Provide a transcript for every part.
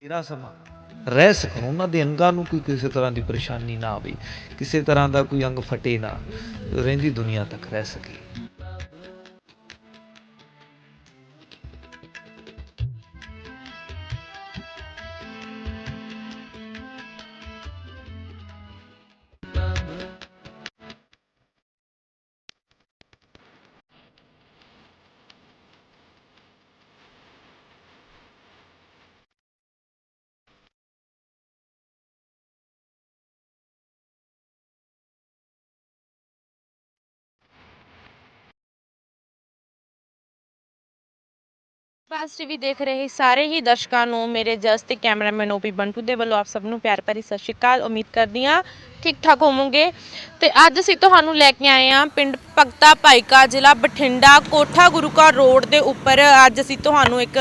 ਤੇਰਾ ਸਮਾਂ। ਰਹਿ ਸਕਣ। ਉਹਨਾਂ ਦੇ ਅੰਗਾਂ ਨੂੰ ਕੋਈ ਕਿਸੇ ਤਰ੍ਹਾਂ ਦੀ ਪਰੇਸ਼ਾਨੀ ਨਾ ਆਵੇ। ਕਿਸੇ ਤਰ੍ਹਾਂ ਦਾ ਕੋਈ ਅੰਗ ਫਟੇ ਨਾ। ਰਹਿੰਦੀ ਦੁਨੀਆ ਤੱਕ ਰਹਿ ਸਕੇ। ਬਾਸ ਟੀਵੀ ਦੇਖ ਰਹੇ ਸਾਰੇ ਹੀ ਦਰਸ਼ਕਾਂ ਨੂੰ ਮੇਰੇ ਜਸ ਤੇ ਕੈਮਰਾਮੈਨ ਓਪੀ ਬੰਟੂ ਦੇ ਵੱਲੋਂ ਆਪ ਸਭ ਨੂੰ ਪਿਆਰ ਭਰੀ ਸਤਿ ਸ਼੍ਰੀ ਅਕਾਲ। ਉਮੀਦ ਕਰਦੀ ਹਾਂ ਠੀਕ ਠਾਕ ਹੋਵੋਗੇ। ਤੇ ਅੱਜ ਅਸੀਂ ਤੁਹਾਨੂੰ ਲੈ ਕੇ ਆਏ ਹਾਂ ਪਿੰਡ ਭਗਤਾ ਭਾਈਕਾ, ਜ਼ਿਲ੍ਹਾ ਬਠਿੰਡਾ, ਕੋਠਾ ਗੁਰੂ ਕਾ ਰੋਡ ਦੇ ਉੱਪਰ। ਅੱਜ ਅਸੀਂ ਤੁਹਾਨੂੰ ਇੱਕ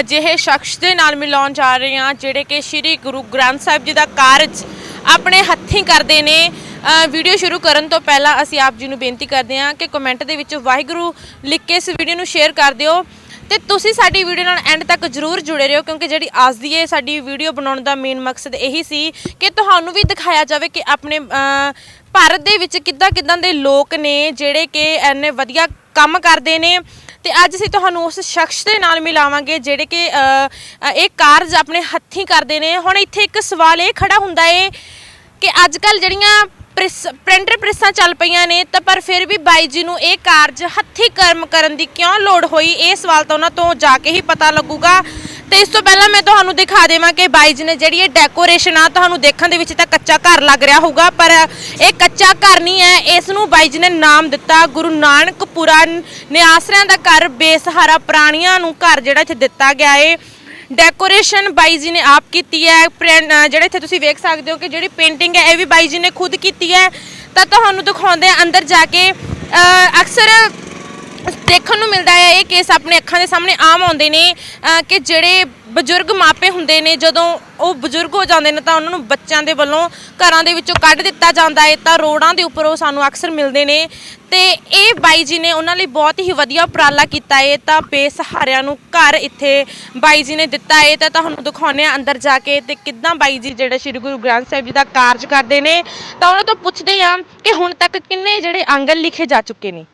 ਅਜਿਹੇ ਸ਼ਖਸ ਦੇ ਨਾਲ ਮਿਲਾਉਣ ਜਾ ਰਹੇ ਹਾਂ, ਜਿਹੜੇ ਕਿ ਸ੍ਰੀ ਗੁਰੂ ਗ੍ਰੰਥ ਸਾਹਿਬ ਜੀ ਦਾ ਕਾਰਜ ਆਪਣੇ ਹੱਥੀਂ ਕਰਦੇ ਨੇ। ਵੀਡੀਓ ਸ਼ੁਰੂ ਕਰਨ ਤੋਂ ਪਹਿਲਾਂ ਅਸੀਂ ਆਪ ਜੀ ਨੂੰ ਬੇਨਤੀ ਕਰਦੇ ਹਾਂ ਕਿ ਕਮੈਂਟ ਦੇ ਵਿੱਚ ਵਾਹਿਗੁਰੂ ਲਿਖ ਕੇ ਇਸ ਵੀਡੀਓ ਨੂੰ ਸ਼ੇਅਰ ਕਰ ਦਿਓ। ਤੇ ਤੁਸੀਂ ਸਾਡੀ ਵੀਡੀਓ ਨਾਲ ਐਂਡ ਤੱਕ ਜਰੂਰ ਜੁੜੇ ਰਹੋ, ਕਿਉਂਕਿ ਜਿਹੜੀ ਅੱਜ ਦੀ ਇਹ ਸਾਡੀ ਵੀਡੀਓ ਬਣਾਉਣ ਦਾ ਮੇਨ ਮਕਸਦ ਇਹੀ ਸੀ ਕਿ ਤੁਹਾਨੂੰ ਵੀ ਦਿਖਾਇਆ ਜਾਵੇ ਕਿ ਆਪਣੇ ਭਾਰਤ ਦੇ ਵਿੱਚ ਕਿੱਦਾਂ ਕਿੱਦਾਂ ਦੇ ਲੋਕ ਨੇ ਜਿਹੜੇ ਕਿ ਐਨੇ ਵਧੀਆ ਕੰਮ ਕਰਦੇ ਨੇ ਤੇ ਅੱਜ ਅਸੀਂ ਤੁਹਾਨੂੰ ਉਸ ਸ਼ਖਸ ਦੇ ਨਾਲ ਮਿਲਾਵਾਂਗੇ ਜਿਹੜੇ ਕਿ ਇਹ ਕਾਰਜ ਆਪਣੇ ਹੱਥੀਂ ਕਰਦੇ ਨੇ। ਹੁਣ ਇੱਥੇ ਇੱਕ ਸਵਾਲ ਇਹ ਖੜਾ ਹੁੰਦਾ ਏ ਕਿ ਅੱਜ ਕੱਲ ਜਿਹੜੀਆਂ ਪ੍ਰਿੰਟਰ ਪ੍ਰੈਸਾਂ ਚੱਲ ਪਈਆਂ ਨੇ ਤਾਂ ਪਰ ਫਿਰ ਵੀ ਬਾਈ ਜੀ ਨੂੰ ਇਹ ਕਾਰਜ ਹੱਥੀਂ ਕਰਮ ਕਰਨ ਦੀ ਕਿਉਂ ਲੋੜ ਹੋਈ? ਇਹ ਸਵਾਲ ਤਾਂ ਉਹਨਾਂ ਤੋਂ ਜਾ ਕੇ ਹੀ ਪਤਾ ਲੱਗੂਗਾ। ਤੇ ਇਸ ਤੋਂ ਪਹਿਲਾਂ ਮੈਂ ਤੁਹਾਨੂੰ ਦਿਖਾ ਦੇਵਾਂ ਕਿ ਬਾਈ ਜੀ ਨੇ ਜਿਹੜੀ ਇਹ ਡੈਕੋਰੇਸ਼ਨ ਆ ਤੁਹਾਨੂੰ ਦੇਖਣ ਦੇ ਵਿੱਚ ਤਾਂ ਕੱਚਾ ਘਰ ਲੱਗ ਰਿਹਾ ਹੋਊਗਾ, ਪਰ ਇਹ ਕੱਚਾ ਘਰ ਨਹੀਂ ਹੈ। ਇਸ ਨੂੰ ਬਾਈ ਜੀ ਨੇ ਨਾਮ ਦਿੱਤਾ ਗੁਰੂ ਨਾਨਕਪੁਰਾ ਨਿਆਸਰਿਆਂ ਦਾ ਘਰ, ਬੇਸਹਾਰਾ ਪ੍ਰਾਣੀਆਂ ਨੂੰ ਘਰ ਜਿਹੜਾ ਇੱਥੇ ਦਿੱਤਾ ਗਿਆ ਏ। ਡੈਕੋਰੇਸ਼ਨ ਬਾਈ ਜੀ ਨੇ ਆਪ ਕੀਤੀ ਹੈ। ਪ੍ਰਿੰ- ਅਹ, ਜਿਹੜੇ ਇੱਥੇ ਤੁਸੀਂ ਵੇਖ ਸਕਦੇ ਹੋ ਕਿ ਜਿਹੜੀ ਪੇਂਟਿੰਗ ਹੈ, ਇਹ ਵੀ ਬਾਈ ਜੀ ਨੇ ਖੁਦ ਕੀਤੀ ਹੈ। ਤਾਂ ਤੁਹਾਨੂੰ ਦਿਖਾਉਂਦੇ ਆ ਅੰਦਰ ਜਾ ਕੇ। ਅਹ, ਅਕਸਰ ਦੇਖਣ ਨੂੰ ਮਿਲਦਾ ਹੈ ਇਹ ਕੇਸ ਆਪਣੇ ਅੱਖਾਂ ਦੇ ਸਾਹਮਣੇ ਆਮ ਆਉਂਦੇ ਨੇ, ਅਹ, ਕਿ ਜਿਹੜੇ ਬਜ਼ੁਰਗ ਮਾਪੇ ਹੁੰਦੇ ਨੇ, ਜਦੋਂ ਉਹ ਬਜ਼ੁਰਗ ਹੋ ਜਾਂਦੇ ਨੇ ਤਾਂ ਉਹਨਾਂ ਨੂੰ ਬੱਚਿਆਂ ਦੇ ਵੱਲੋਂ ਘਰਾਂ ਦੇ ਵਿੱਚੋਂ ਕੱਢ ਦਿੱਤਾ ਜਾਂਦਾ ਹੈ, ਤਾਂ ਰੋਡਾਂ ਦੇ ਉੱਪਰ ਉਹ ਸਾਨੂੰ ਅਕਸਰ ਮਿਲਦੇ ਨੇ। ਤੇ ਇਹ ਬਾਈ ਜੀ ਨੇ ਉਹਨਾਂ ਲਈ ਬਹੁਤ ਹੀ ਵਧੀਆ ਉਪਰਾਲਾ ਕੀਤਾ ਹੈ, ਤਾਂ ਬੇਸਹਾਰਿਆਂ ਨੂੰ ਘਰ ਇੱਥੇ ਬਾਈ ਜੀ ਨੇ ਦਿੱਤਾ ਹੈ। ਤਾਂ ਤੁਹਾਨੂੰ ਦਿਖਾਉਂਦੇ ਆ ਅੰਦਰ ਜਾ ਕੇ ਤੇ ਕਿੱਦਾਂ ਬਾਈ ਜੀ ਜਿਹੜੇ ਸ੍ਰੀ ਗੁਰੂ ਗ੍ਰੰਥ ਸਾਹਿਬ ਜੀ ਦਾ ਕਾਰਜ ਕਰਦੇ ਨੇ। ਤਾਂ ਉਹਨਾਂ ਤੋਂ ਪੁੱਛਦੇ ਆ ਕਿ ਹੁਣ ਤੱਕ ਕਿੰਨੇ ਜਿਹੜੇ ਅੰਗਲ ਲਿਖੇ ਜਾ ਚੁੱਕੇ ਨੇ।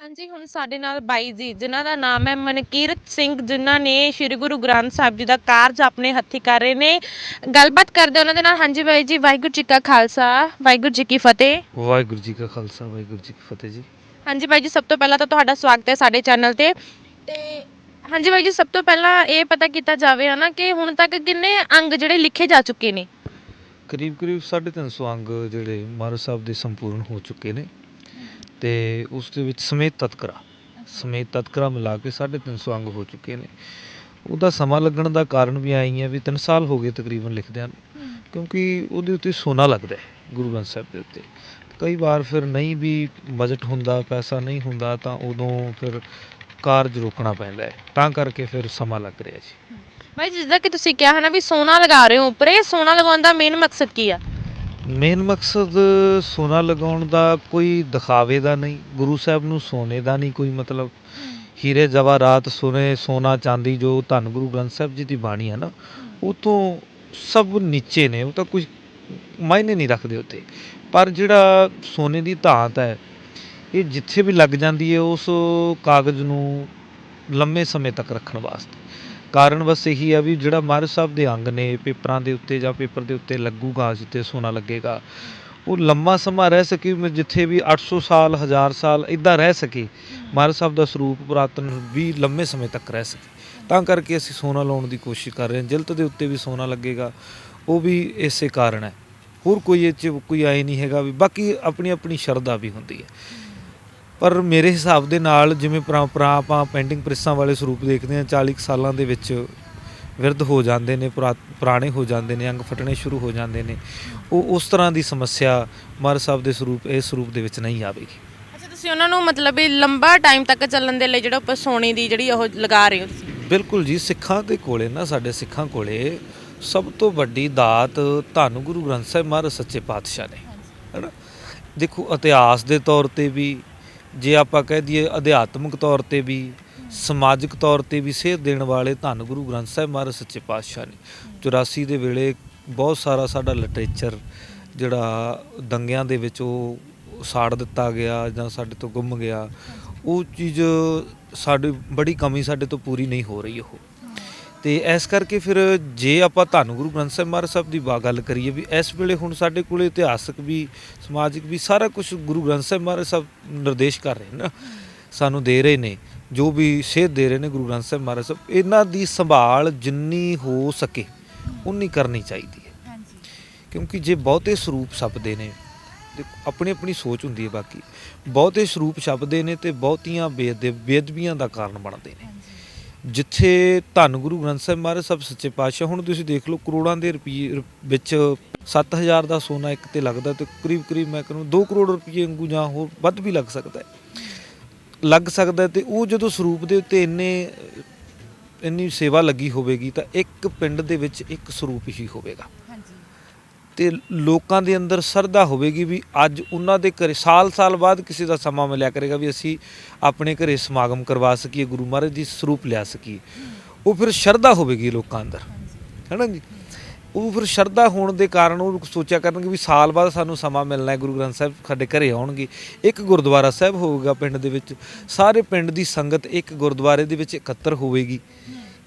ਹਾਂਜੀ ਹੁਣ ਸਾਡੇ ਨਾਲ ਬਾਈ ਜੀ ਜਿਨ੍ਹਾਂ ਦਾ ਨਾਮ ਹੈ ਮਨਕੀਰਤ ਸਿੰਘ ਜਿਨ੍ਹਾਂ ਨੇ ਸ੍ਰੀ ਗੁਰੂ ਗ੍ਰੰਥ ਸਾਹਿਬ ਜੀ ਦਾ ਕਾਰਜ ਆਪਣੇ ਹੱਥੀਂ ਕਰ ਰਹੇ ਨੇ। ਗੱਲਬਾਤ ਕਰਦੇ ਉਹਨਾਂ ਦੇ ਨਾਲ। ਹਾਂਜੀ ਬਾਈ ਜੀ ਵਾਹਿਗੁਰੂ ਜੀ ਕਾ ਖਾਲਸਾ ਵਾਹਿਗੁਰੂ ਜੀ ਕੀ ਫਤਿਹ। ਵਾਹਿਗੁਰੂ ਜੀ ਕਾ ਖਾਲਸਾ ਵਾਹਿਗੁਰੂ ਜੀ ਕੀ ਫਤਿਹ ਜੀ। ਹਾਂਜੀ ਬਾਈ ਜੀ ਸਭ ਤੋਂ ਪਹਿਲਾਂ ਤਾਂ ਤੁਹਾਡਾ ਸਵਾਗਤ ਹੈ ਸਾਡੇ ਚੈਨਲ ਤੇ। ਤੇ ਹਾਂਜੀ ਬਾਈ ਜੀ ਸਭ ਤੋਂ ਪਹਿਲਾਂ ਇਹ ਪਤਾ ਕੀਤਾ ਜਾਵੇ ਹਨਾ ਕਿ ਹੁਣ ਤੱਕ ਕਿੰਨੇ ਅੰਗ ਜਿਹੜੇ ਲਿਖੇ ਜਾ ਚੁੱਕੇ ਨੇ? ਕਰੀਬ ਕਰੀਬ 350 ਅੰਗ ਜਿਹੜੇ ਮਹਾਰਾਜ ਸਾਹਿਬ ਦੇ ਸੰਪੂਰਨ ਹੋ ਚੁੱਕੇ ਨੇ। ਤੇ ਉਸ ਦੇ ਵਿੱਚ ਸਮੇਤ ਤਤਕਰਾ। ਸਮੇਤ ਤਤਕਰਾ ਮਿਲਾ ਕੇ 350 ਅੰਗ ਹੋ ਚੁੱਕੇ ਨੇ। ਉਹਦਾ ਸਮਾਂ ਲੱਗਣ ਦਾ ਕਾਰਨ ਵੀ ਆਈ ਹੈ ਵੀ 3 ਸਾਲ ਹੋ ਗਏ ਤਕਰੀਬਨ ਲਿਖਦਿਆਂ ਨੂੰ। ਕਿਉਂਕਿ ਉਹਦੇ ਉੱਤੇ ਸੋਨਾ ਲੱਗਦਾ ਗੁਰੂ ਗ੍ਰੰਥ ਸਾਹਿਬ ਦੇ ਉੱਤੇ। ਕਈ ਵਾਰ ਫਿਰ ਨਹੀਂ ਵੀ ਬਜਟ ਹੁੰਦਾ, ਪੈਸਾ ਨਹੀਂ ਹੁੰਦਾ ਤਾਂ ਉਦੋਂ ਫਿਰ ਕਾਰਜ ਰੋਕਣਾ ਪੈਂਦਾ ਹੈ। ਤਾਂ ਕਰਕੇ ਫਿਰ ਸਮਾਂ ਲੱਗ ਰਿਹਾ ਜੀ। ਬਾਈ ਜਿੱਦਾਂ ਕਿ ਤੁਸੀਂ ਕਿਹਾ ਹੈ ਨਾ ਵੀ ਸੋਨਾ ਲਗਾ ਰਹੇ ਹੋ ਉੱਪਰ, ਇਹ ਸੋਨਾ ਲਗਾਉਣ ਦਾ ਮੇਨ ਮਕਸਦ ਕੀ ਆ? ਮੇਨ ਮਕਸਦ ਸੋਨਾ ਲਗਾਉਣ ਦਾ ਕੋਈ ਦਿਖਾਵੇ ਦਾ ਨਹੀਂ, ਗੁਰੂ ਸਾਹਿਬ ਨੂੰ ਸੋਨੇ ਦਾ ਨਹੀਂ ਕੋਈ ਮਤਲਬ। ਹੀਰੇ ਜਵਾਹਰਾਤ ਸੋਨੇ, ਸੋਨਾ ਚਾਂਦੀ ਜੋ ਧੰਨ ਗੁਰੂ ਗ੍ਰੰਥ ਸਾਹਿਬ ਜੀ ਦੀ ਬਾਣੀ ਹੈ ਨਾ, ਉਹ ਤੋਂ ਸਭ ਨੀਚੇ ਨੇ, ਉਹ ਤਾਂ ਕੁਝ ਮਾਇਨੇ ਨਹੀਂ ਰੱਖਦੇ ਉੱਤੇ ਪਰ ਜਿਹੜਾ ਸੋਨੇ ਦੀ ਧਾਤ ਹੈ, ਇਹ ਜਿੱਥੇ ਵੀ ਲੱਗ ਜਾਂਦੀ ਹੈ, ਉਸ ਕਾਗਜ਼ ਨੂੰ ਲੰਮੇ ਸਮੇਂ ਤੱਕ ਰੱਖਣ ਵਾਸਤੇ। ਕਾਰਨ ਬਸ ਇਹੀ ਆ ਵੀ ਜਿਹੜਾ ਮਹਾਰਾਜ ਸਾਹਿਬ ਦੇ ਅੰਗ ਨੇ ਪੇਪਰਾਂ ਦੇ ਉੱਤੇ ਜਾਂ ਪੇਪਰ ਦੇ ਉੱਤੇ ਲੱਗੂਗਾ ਜਿੱਥੇ ਸੋਨਾ ਲੱਗੇਗਾ, ਉਹ ਲੰਮਾ ਸਮਾਂ ਰਹਿ ਸਕੇ ਜਿੱਥੇ ਵੀ 800 ਸਾਲ 1000 ਸਾਲ ਇਦਾਂ ਰਹਿ ਸਕੇ ਮਹਾਰਾਜ ਸਾਹਿਬ ਦਾ ਸਰੂਪ ਪੁਰਾਤਨ ਵੀ ਲੰਮੇ ਸਮੇਂ ਤੱਕ ਰਹਿ ਸਕੇ। ਤਾਂ ਕਰਕੇ ਅਸੀਂ ਸੋਨਾ ਲਾਉਣ ਦੀ ਕੋਸ਼ਿਸ਼ ਕਰ ਰਹੇ ਹਾਂ। ਜਿਲਤ ਦੇ ਉੱਤੇ ਵੀ ਸੋਨਾ ਲੱਗੇਗਾ, ਉਹ ਵੀ ਇਸੇ ਕਾਰਨ ਹੈ। ਹੋਰ ਕੋਈ ਇਹ 'ਚ ਕੋਈ ਆਏ ਨਹੀਂ ਹੈਗਾ ਵੀ, ਬਾਕੀ ਆਪਣੀ ਆਪਣੀ ਸ਼ਰਧਾ ਵੀ ਹੁੰਦੀ ਹੈ। ਪਰ ਮੇਰੇ ਹਿਸਾਬ ਦੇ ਨਾਲ ਜਿਵੇਂ ਪਰੰਪਰਾ ਆਪਾਂ ਪੈਂਟਿੰਗ ਪ੍ਰੈਸਾਂ ਵਾਲੇ ਸਰੂਪ ਦੇਖਦੇ ਹਾਂ 40 ਕੁ ਸਾਲਾਂ ਦੇ ਵਿੱਚ ਵਿਰਧ ਹੋ ਜਾਂਦੇ ਨੇ ਪੁਰਾ- ਪੁਰਾਣੇ ਹੋ ਜਾਂਦੇ ਨੇ ਅੰਗ ਫਟਣੇ ਸ਼ੁਰੂ ਹੋ ਜਾਂਦੇ ਨੇ। ਉਹ ਉਸ ਤਰ੍ਹਾਂ ਦੀ ਸਮੱਸਿਆ ਮਹਾਰਾਜ ਸਾਹਿਬ ਦੇ ਸਰੂਪ ਇਸ ਸਰੂਪ ਦੇ ਵਿੱਚ ਨਹੀਂ ਆਵੇਗੀ। ਅੱਛਾ ਤੁਸੀਂ ਉਹਨਾਂ ਨੂੰ ਮਤਲਬ ਵੀ ਲੰਬਾ ਟਾਈਮ ਤੱਕ ਚੱਲਣ ਦੇ ਲਈ ਜਿਹੜਾ ਸੋਨੇ ਦੀ ਜਿਹੜੀ ਉਹ ਲਗਾ ਰਹੇ ਹੋ ਤੁਸੀਂ? ਬਿਲਕੁਲ ਜੀ ਸਿੱਖਾਂ ਦੇ ਕੋਲੇ ਨਾ ਸਾਡੇ ਸਿੱਖਾਂ ਕੋਲੇ ਸਭ ਤੋਂ ਵੱਡੀ ਦਾਤ ਧੰਨ ਗੁਰੂ ਗ੍ਰੰਥ ਸਾਹਿਬ ਮਹਾਰਾਜ ਸੱਚੇ ਪਾਤਸ਼ਾਹ ਨੇ। ਹੈਨਾ? ਦੇਖੋ ਇਤਿਹਾਸ ਦੇ ਤੌਰ ਤੇ ਵੀ ਜੇ ਆਪਾਂ ਕਹਿ ਦਈਏ ਅਧਿਆਤਮਿਕ ਤੌਰ ਤੇ ਵੀ, ਸਮਾਜਿਕ ਤੌਰ ਤੇ ਵੀ ਸੇਧ ਦੇਣ ਵਾਲੇ ਧੰਨ ਗੁਰੂ ਗ੍ਰੰਥ ਸਾਹਿਬ ਮਹਾਰਾਜ ਸੱਚੇ ਪਾਤਸ਼ਾਹ ਨੇ। 84 ਦੇ ਵੇਲੇ ਬਹੁਤ ਸਾਰਾ ਸਾਡਾ ਲਿਟਰੇਚਰ ਜਿਹੜਾ ਦੰਗਿਆਂ ਦੇ ਵਿੱਚ ਉਹ ਸਾੜ ਦਿੱਤਾ ਗਿਆ ਜਾਂ ਸਾਡੇ ਤੋਂ ਗੁੰਮ ਗਿਆ। ਉਹ ਚੀਜ਼ ਸਾਡੀ, ਬੜੀ ਕਮੀ ਸਾਡੇ ਤੋਂ ਪੂਰੀ ਨਹੀਂ ਹੋ ਰਹੀ ਉਹ। ਤੇ ਇਸ ਕਰਕੇ ਫਿਰ ਜੇ ਆਪਾਂ ਧੰਨ ਗੁਰੂ ਗ੍ਰੰਥ ਸਾਹਿਬ ਮਹਾਰਾਜ ਸਾਹਿਬ ਦੀ ਬਾ ਗੱਲ ਕਰੀਏ ਵੀ ਇਸ ਵੇਲੇ ਹੁਣ ਸਾਡੇ ਕੋਲੇ ਇਤਿਹਾਸਕ ਵੀ ਸਮਾਜਿਕ ਵੀ ਸਾਰਾ ਕੁਝ ਗੁਰੂ ਗ੍ਰੰਥ ਸਾਹਿਬ ਮਹਾਰਾਜ ਸਾਹਿਬ ਨਿਰਦੇਸ਼ ਕਰ ਰਹੇ ਨੇ ਸਾਨੂੰ ਦੇ ਰਹੇ ਨੇ ਜੋ ਵੀ ਸੇਧ ਦੇ ਰਹੇ ਨੇ ਗੁਰੂ ਗ੍ਰੰਥ ਸਾਹਿਬ ਮਹਾਰਾਜ ਸਾਹਿਬ ਇਹਨਾਂ ਦੀ ਸੰਭਾਲ ਜਿੰਨੀ ਹੋ ਸਕੇ ਉਨੀ ਕਰਨੀ ਚਾਹੀਦੀ ਹੈ। ਕਿਉਂਕਿ ਜੇ ਬਹੁਤੇ ਸਰੂਪ ਛਪਦੇ ਨੇ ਦੇਖੋ ਆਪਣੀ ਆਪਣੀ ਸੋਚ ਹੁੰਦੀ ਹੈ ਬਾਕੀ ਬਹੁਤੇ ਸਰੂਪ ਛਪਦੇ ਨੇ ਤੇ ਬਹੁਤੀਆਂ ਬੇਦ ਬੇਦਬੀਆਂ ਦਾ ਕਾਰਨ ਬਣਦੇ ਨੇ। ਜਿੱਥੇ ਧੰਨ ਗੁਰੂ ਗ੍ਰੰਥ ਸਾਹਿਬ ਮਹਾਰਾਜ ਸਭ ਸੱਚੇ ਪਾਤਸ਼ਾਹ, ਹੁਣ ਤੁਸੀਂ ਦੇਖ ਲਓ ਕਰੋੜਾਂ ਦੇ ਰੁਪਏ ਵਿੱਚ 7000 ਦਾ ਸੋਨਾ ਇੱਕ ਤੇ ਲੱਗਦਾ ਤੇ ਕਰੀਬ ਕਰੀਬ ਮੈਂ ਕਹਿੰਦਾ 2 ਕਰੋੜ ਰੁਪਏ ਵਾਂਗੂ ਜਾਂ ਹੋਰ ਵੱਧ ਵੀ ਲੱਗ ਸਕਦਾ ਹੈ। ਲੱਗ ਸਕਦਾ ਹੈ ਤੇ ਉਹ ਜਦੋਂ ਸਰੂਪ ਦੇ ਉੱਤੇ ਇੰਨੇ, ਇੰਨੀ ਸੇਵਾ ਲੱਗੀ ਹੋਵੇਗੀ ਤਾਂ ਇੱਕ ਪਿੰਡ ਦੇ ਵਿੱਚ ਇੱਕ ਸਰੂਪ ਹੀ ਹੋਵੇਗਾ। ਤੇ ਲੋਕਾਂ ਦੇ ਅੰਦਰ ਸਰਦਾ ਹੋਵੇਗੀ ਵੀ ਅੱਜ ਉਹਨਾਂ ਦੇ ਘਰੇ ਸਾਲ-ਸਾਲ ਬਾਅਦ ਕਿਸੇ ਦਾ ਸਮਾਂ ਮਿਲਿਆ ਕਰੇਗਾ ਵੀ ਅਸੀਂ ਆਪਣੇ ਘਰੇ ਸਮਾਗਮ ਕਰਵਾ ਸਕੀਏ, ਗੁਰੂ ਮਹਾਰਾਜ ਦੀ ਸਰੂਪ ਲਿਆ ਸਕੀਏ। ਉਹ ਫਿਰ ਸ਼ਰਧਾ ਹੋਵੇਗੀ ਲੋਕਾਂ ਅੰਦਰ। ਹੈਨਾ ਜੀ? ਉਹ ਫਿਰ ਸ਼ਰਧਾ ਹੋਣ ਦੇ ਕਾਰਨ ਉਹ ਸੋਚਿਆ ਕਰਨਗੇ ਵੀ ਸਾਲ ਬਾਅਦ ਸਾਨੂੰ ਸਮਾਂ ਮਿਲਣਾ ਹੈ, ਗੁਰੂ ਗ੍ਰੰਥ ਸਾਹਿਬ ਸਾਡੇ ਘਰੇ ਆਉਣਗੇ। ਇੱਕ ਗੁਰਦੁਆਰਾ ਸਾਹਿਬ ਹੋਵੇਗਾ ਪਿੰਡ ਦੇ ਵਿੱਚ, ਸਾਰੇ ਪਿੰਡ ਦੀ ਸੰਗਤ ਇੱਕ ਗੁਰਦੁਆਰੇ ਦੇ ਵਿੱਚ ਇਕੱਤਰ ਹੋਵੇਗੀ।